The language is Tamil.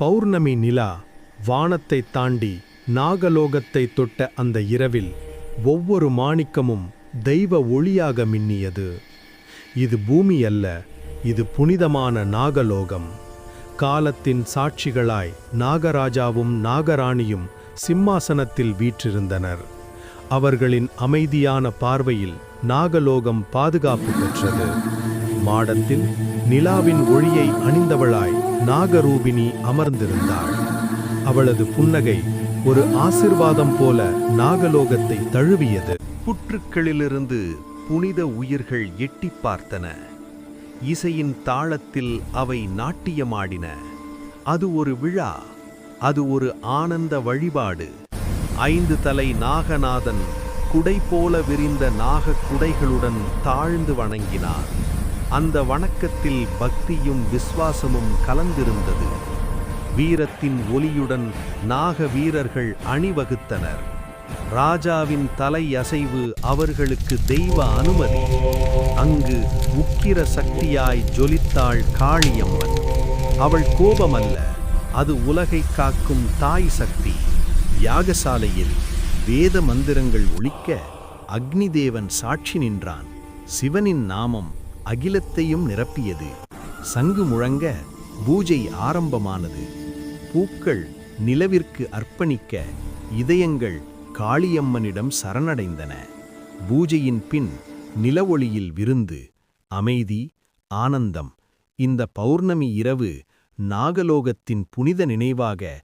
பௌர்ணமி நிலா வானத்தை தாண்டி நாகலோகத்தை தொட்ட அந்த இரவில் ஒவ்வொரு மாணிக்கமும் தெய்வ ஒளியாக மின்னியது. இது பூமி அல்ல இது புனிதமான நாகலோகம். காலத்தின் சாட்சிகளாய் நாகராஜாவும் நாகராணியும் சிம்மாசனத்தில் வீற்றிருந்தனர். அவர்களின் அமைதியான பார்வையில் நாகலோகம் பாதுகாப்பு பெற்றது. மாடத்தில் நிலாவின் ஒளியை அணிந்தவளாய் நாகரூபிணி அமர்ந்திருந்தாள். அவளது புன்னகை ஒரு ஆசிர்வாதம் போல நாகலோகத்தை தழுவியது. புற்றுக்களிலிருந்து புனித உயிர்கள் எட்டிப் பார்த்தன. இசையின் தாளத்தில் அவை நாட்டியமாடின. அது ஒரு விழா அது ஒரு ஆனந்த வழிபாடு. ஐந்து தலை நாகநாதன் குடை போல விரிந்த நாகக் குடைகளுடன் தாழ்ந்து வணங்கினார் அந்த வணக்கத்தில் பக்தியும் விசுவாசமும் கலந்திருந்தது. வீரத்தின் ஒலியுடன் நாக வீரர்கள் அணிவகுத்தனர். ராஜாவின் தலை அசைவு அவர்களுக்கு தெய்வ அனுமதி. அங்கு உக்கிர சக்தியாய் ஜொலித்தாள் காளியம்மன். அவள் கோபமல்ல. அது உலகை காக்கும் தாய் சக்தி. யாகசாலையில் வேத மந்திரங்கள் ஒழிக்க அக்னிதேவன் சாட்சி நின்றான். சிவனின் நாமம் அகிலத்தையும் நிரப்பியது. சங்கு முழங்க பூஜை ஆரம்பமானது. பூக்கள் நிலவிற்கு அர்ப்பணிக்க இதயங்கள் காளியம்மனிடம் சரணடைந்தன. பூஜையின் பின் நிலவொளியில் விருந்து அமைதி ஆனந்தம். இந்த பௌர்ணமி இரவு நாகலோகத்தின் புனித நினைவாக